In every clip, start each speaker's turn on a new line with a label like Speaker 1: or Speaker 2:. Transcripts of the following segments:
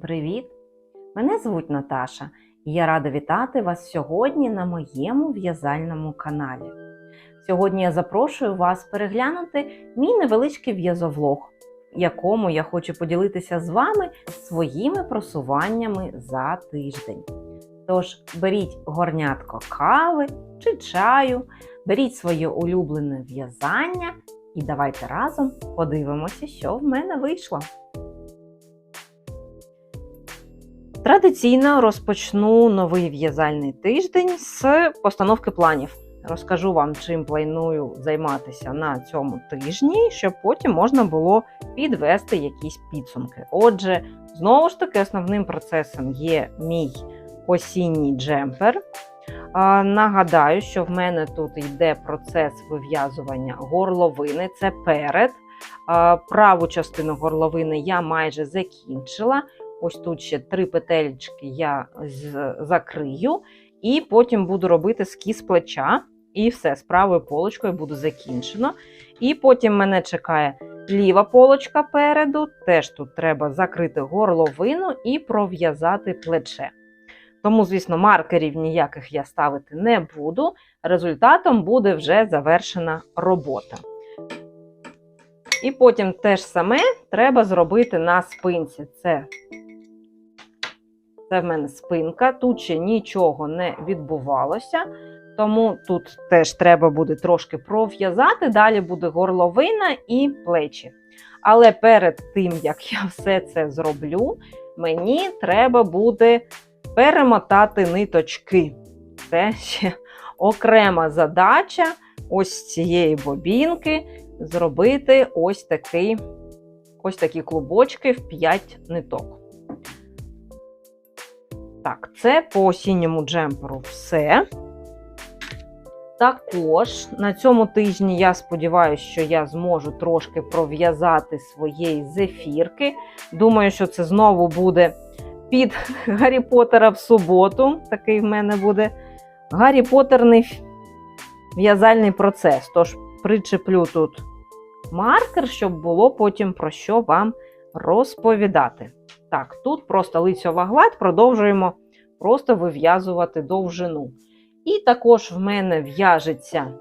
Speaker 1: привіт! Мене звуть Наташа, і я рада вітати вас сьогодні на моєму в'язальному каналі. Сьогодні я запрошую вас переглянути мій невеличкий в'язовлог, якому я хочу поділитися з вами своїми просуваннями за тиждень. Тож беріть горнятко кави чи чаю, беріть своє улюблене в'язання і давайте разом подивимося, що в мене вийшло. Традиційно розпочну новий в'язальний тиждень з постановки планів. Розкажу вам, чим планую займатися на цьому тижні, щоб потім можна було підвести якісь підсумки. Отже, знову ж таки, основним процесом є мій осінній джемпер. Нагадаю, що в мене тут йде процес вив'язування горловини, це перед. Праву частину горловини я майже закінчила. Ось тут ще три петельки я закрию, і потім буду робити скіз плеча. І все, з правою полочкою буде закінчено. І потім мене чекає ліва полочка переду. Теж тут треба закрити горловину і пров'язати плече. Тому, звісно, маркерів ніяких я ставити не буду. Результатом буде вже завершена робота. І потім те ж саме треба зробити на спинці. Це, це в мене спинка, тут ще нічого не відбувалося. Тому тут теж треба буде трошки пров'язати, далі буде горловина і плечі. Але перед тим, як я все це зроблю, мені треба буде перемотати ниточки. Це ще окрема задача ось цієї бобінки зробити ось такий, ось такі клубочки в 5 ниток. Так, це по осінньому джемперу все. Також на цьому тижні я сподіваюся, що я зможу трошки пров'язати своєї зефірки. Думаю, що це знову буде під Гаррі Поттера в суботу. Такий в мене буде Гаррі Поттерний в'язальний процес. Тож причеплю тут маркер, щоб було потім про що вам розповідати. Так, тут просто лицьова гладь, продовжуємо просто вив'язувати довжину. І також в мене в'яжеться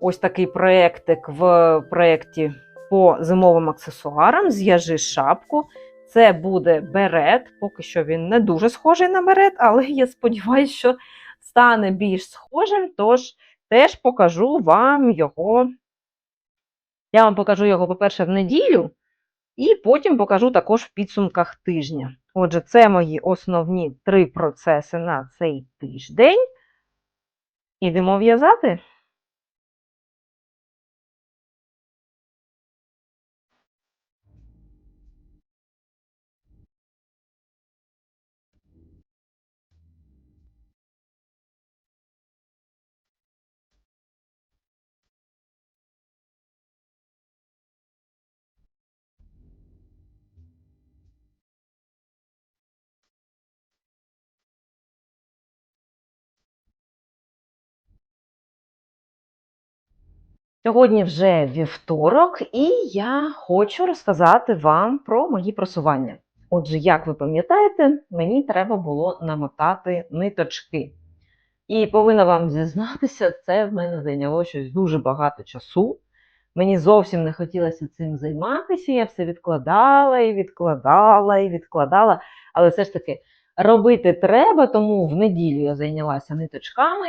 Speaker 1: ось такий проєктик в проєкті по зимовим аксесуарам. Зв'яжи шапку. Це буде берет. Поки що він не дуже схожий на берет, але я сподіваюся, що стане більш схожим, тож теж покажу вам його. Я вам покажу його, по-перше, в неділю, і потім покажу також в підсумках тижня. Отже, це мої основні три процеси на цей тиждень. Ідемо в'язати. Сьогодні вже вівторок, і я хочу розказати вам про мої просування. Отже, як ви пам'ятаєте, мені треба було намотати ниточки. І повинна вам зізнатися, це в мене зайняло щось дуже багато часу. Мені зовсім не хотілося цим займатися. Я все відкладала і відкладала і відкладала. Але все ж таки робити треба, тому в неділю я зайнялася ниточками.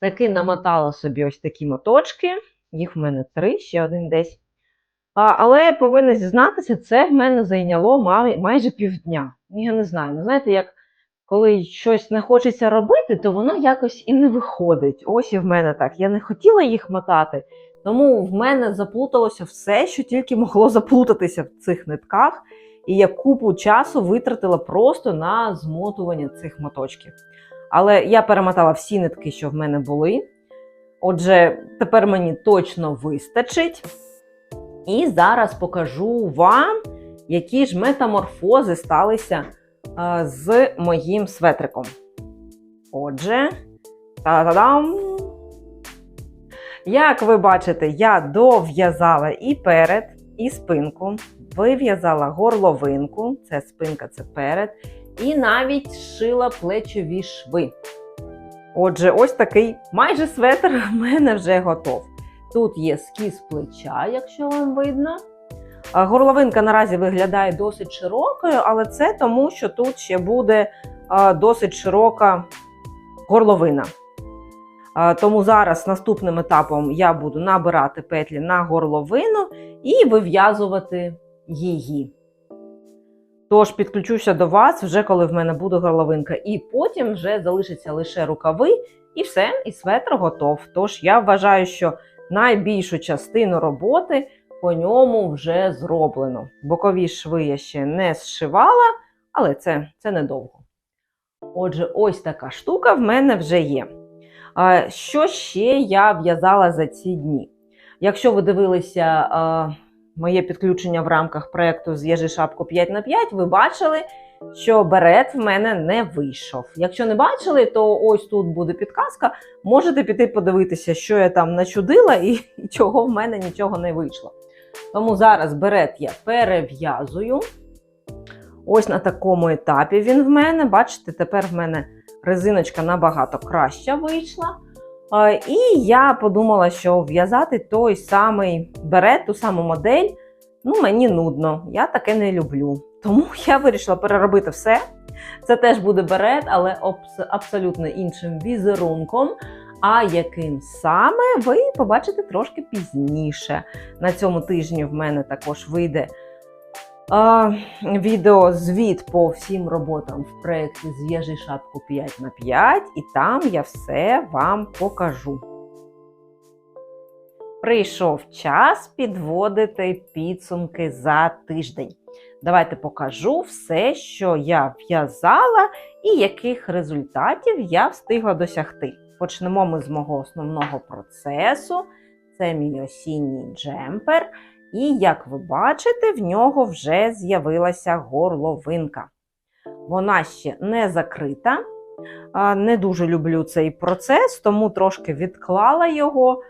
Speaker 1: Таки намотала собі ось такі моточки. Їх в мене три, ще один десь. Але повинна зізнатися, це в мене зайняло май, майже півдня. Я не знаю. Ну, знаєте, як коли щось не хочеться робити, то воно якось і не виходить. Ось і в мене так. Я не хотіла їх мотати, тому в мене заплуталося все, що тільки могло заплутатися в цих нитках. І я купу часу витратила просто на змотування цих моточків. Але я перемотала всі нитки, що в мене були. Отже, тепер мені точно вистачить. І зараз покажу вам, які ж метаморфози сталися е, з моїм светриком. Отже, та-та-дам! Як ви бачите, я дов'язала і перед, і спинку, вив'язала горловинку, це спинка, це перед, і навіть зшила плечові шви. Отже, ось такий майже светр в мене вже готов. Тут є скіз плеча, якщо вам видно. Горловинка наразі виглядає досить широкою, але це тому, що тут ще буде досить широка горловина. Тому зараз наступним етапом я буду набирати петлі на горловину і вив'язувати її. Тож підключуся до вас вже коли в мене буде горловинка, і потім вже залишиться лише рукави, і все, і светр готов. Тож я вважаю, що найбільшу частину роботи по ньому вже зроблено. Бокові шви я ще не зшивала, але це, це недовго. Отже, ось така штука в мене вже є. Що ще я в'язала за ці дні? Якщо ви дивилися моє підключення в рамках проєкту З'їжи шапку 5 на 5, ви бачили, що берет в мене не вийшов. Якщо не бачили, то ось тут буде підказка. Можете піти подивитися, що я там начудила і, і чого в мене нічого не вийшло. Тому зараз берет я перев'язую. Ось на такому етапі він в мене. Бачите, тепер в мене резиночка набагато краща вийшла. А, І я подумала, що в'язати той самий берет, ту саму модель, ну, мені нудно. Я таке не люблю. Тому я вирішила переробити все. Це теж буде берет, але абсолютно іншим візерунком. А яким саме ви побачите трошки пізніше. На цьому тижні в мене також вийде а, відео звіт по всім роботам в проєкті Зв'яжи шапку 5 на 5 і там я все вам покажу. Прийшов час підводити підсумки за тиждень. Давайте покажу все, що я в'язала і яких результатів я встигла досягти. Почнемо ми з мого основного процесу. Це мій осінній джемпер. І, як ви бачите, в нього вже з'явилася горловинка. Вона ще не закрита. Не дуже люблю цей процес, тому трошки відклала його.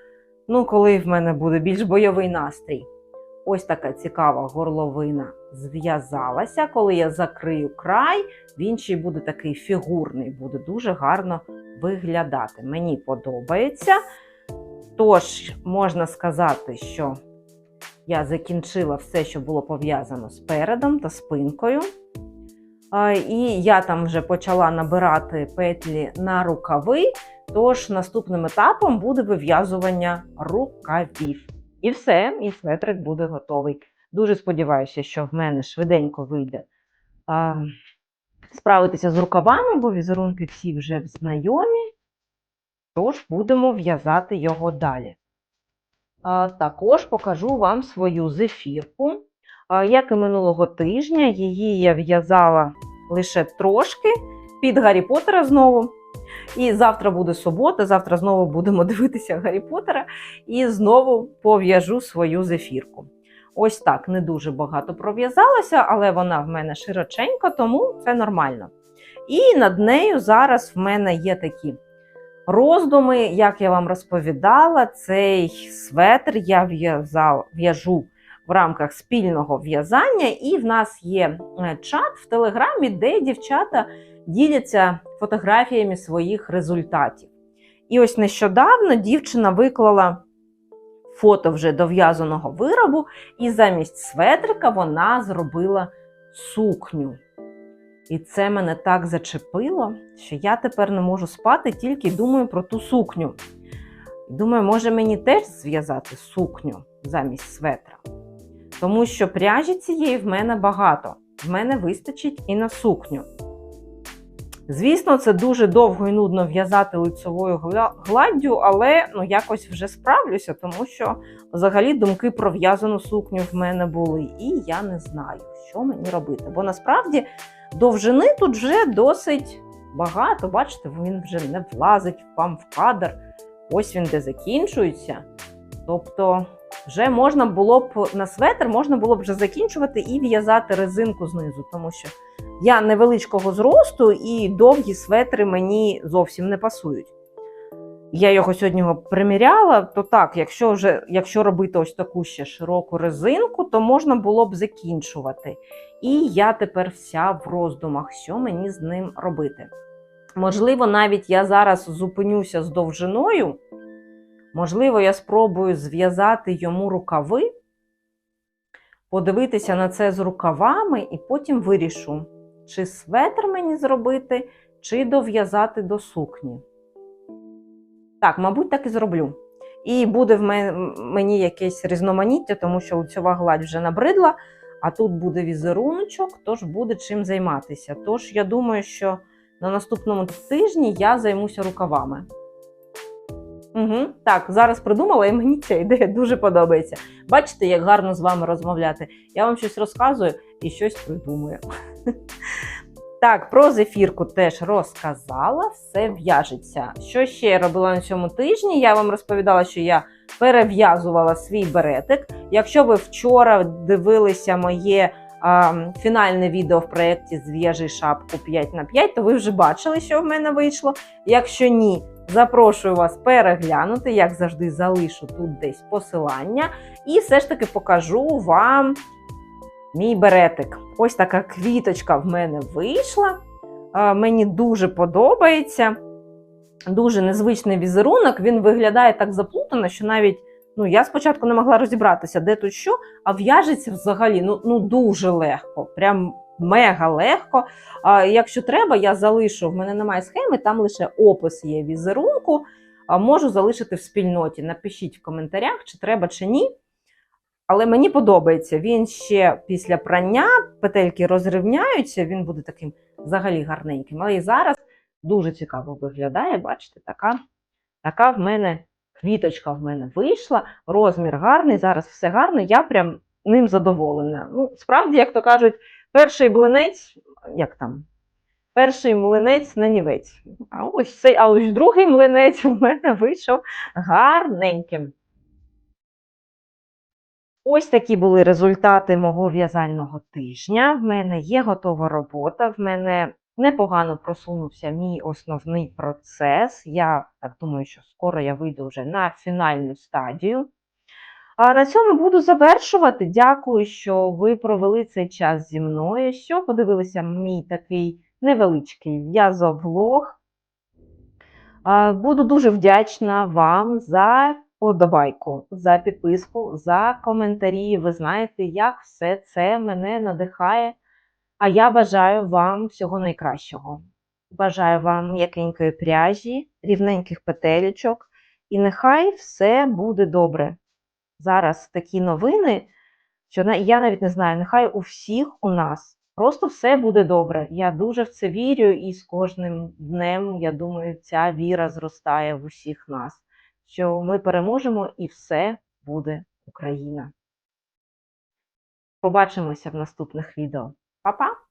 Speaker 1: Ну, коли в мене буде більш бойовий настрій. Ось така цікава горловина зв'язалася. Коли я закрию край, він ще й буде такий фігурний, буде дуже гарно виглядати. Мені подобається. Тож, можна сказати, що я закінчила все, що було пов'язано з передом та спинкою. І я там вже почала набирати петлі на рукави, тож наступним етапом буде вив'язування рукавів. І все, і светрик буде готовий. Дуже сподіваюся, що в мене швиденько вийде а, справитися з рукавами, бо візерунки всі вже знайомі. Тож будемо в'язати його далі. Також покажу вам свою зефірку. Як і минулого тижня, її я в'язала лише трошки під Гаррі Поттера знову. І завтра буде субота, завтра знову будемо дивитися Гаррі Поттера і знову пов'яжу свою зефірку. Ось так, не дуже багато пров'язалася, але вона в мене широченька, тому це нормально. І над нею зараз в мене є такі роздуми, як я вам розповідала, цей светр я в'яжу в рамках спільного в'язання, і в нас є е, чат в Телеграмі, де дівчата діляться фотографіями своїх результатів. І ось нещодавно дівчина виклала фото вже дов'язаного виробу, і замість светрика вона зробила сукню. І це мене так зачепило, що я тепер не можу спати, тільки думаю про ту сукню. Думаю, може мені теж зв'язати сукню замість светра. Тому що пряжі цієї в мене багато. В мене вистачить і на сукню. Звісно, це дуже довго і нудно в'язати лицевою гладдю, але ну, якось вже справлюся, тому що взагалі думки про в'язану сукню в мене були. І я не знаю, що мені робити. Бо насправді довжини тут вже досить багато. Бачите, він вже не влазить вам в кадр. Ось він де закінчується. Тобто, вже можна було б на светр можна було б вже закінчувати і в'язати резинку знизу, тому що я невеличкого зросту і довгі светри мені зовсім не пасують. Я його сьогодні приміряла, то так, якщо вже якщо робити ось таку ще широку резинку, то можна було б закінчувати. І я тепер вся в роздумах, що мені з ним робити. Можливо, навіть я зараз зупинюся з довжиною. Можливо, я спробую зв'язати йому рукави, подивитися на це з рукавами, і потім вирішу, чи светр мені зробити, чи дов'язати до сукні. Так, мабуть, так і зроблю. І буде в мені якесь різноманіття, тому що лицьова гладь вже набридла, а тут буде візеруночок, тож буде чим займатися. Тож я думаю, що на наступному тижні я займуся рукавами. Угу, так, зараз придумала, і мені ця ідея дуже подобається. Бачите, як гарно з вами розмовляти. Я вам щось розказую і щось придумую. Так, про зефірку теж розказала, все в'яжеться. Що ще я робила на цьому тижні? Я вам розповідала, що я перев'язувала свій беретик. Якщо ви вчора дивилися моє а, фінальне відео в проєкті Зв'яжи шапку 5 на 5, то ви вже бачили, що в мене вийшло. Якщо ні, запрошую вас переглянути, як завжди, залишу тут десь посилання, і все ж таки покажу вам мій беретик. Ось така квіточка в мене вийшла. Мені дуже подобається. Дуже незвичний візерунок. Він виглядає так заплутано, що навіть ну, я спочатку не могла розібратися, де тут що, а в'яжеться взагалі ну, ну дуже легко, прям мега легко. А, Якщо треба, я залишу. В мене немає схеми, там лише опис є візерунку. А, Можу залишити в спільноті. Напишіть в коментарях, чи треба, чи ні. Але мені подобається. Він ще після прання петельки розрівняються, він буде таким взагалі гарненьким. Але і зараз дуже цікаво виглядає. Бачите, така, така в мене квіточка в мене вийшла. Розмір гарний, зараз все гарно, я прям ним задоволена. Ну, справді, як то кажуть, перший млинець, як там? Перший млинець на нівець. А ось цей, а ось другий млинець у мене вийшов гарненьким. Ось такі були результати мого в'язального тижня. В мене є готова робота, в мене непогано просунувся мій основний процес. Я так думаю, що скоро я вийду вже на фінальну стадію. А на цьому буду завершувати. Дякую, що ви провели цей час зі мною, що подивилися мій такий невеличкий в'язовлог. Буду дуже вдячна вам за подобайку, за підписку, за коментарі. Ви знаєте, як все це мене надихає. А я бажаю вам всього найкращого. Бажаю вам м'якенької пряжі, рівненьких петелечок, і нехай все буде добре. Зараз такі новини, що я навіть не знаю, нехай у всіх у нас просто все буде добре. Я дуже в це вірю, і з кожним днем, я думаю, ця віра зростає в усіх нас, що ми переможемо і все буде Україна. Побачимося в наступних відео. Па-па!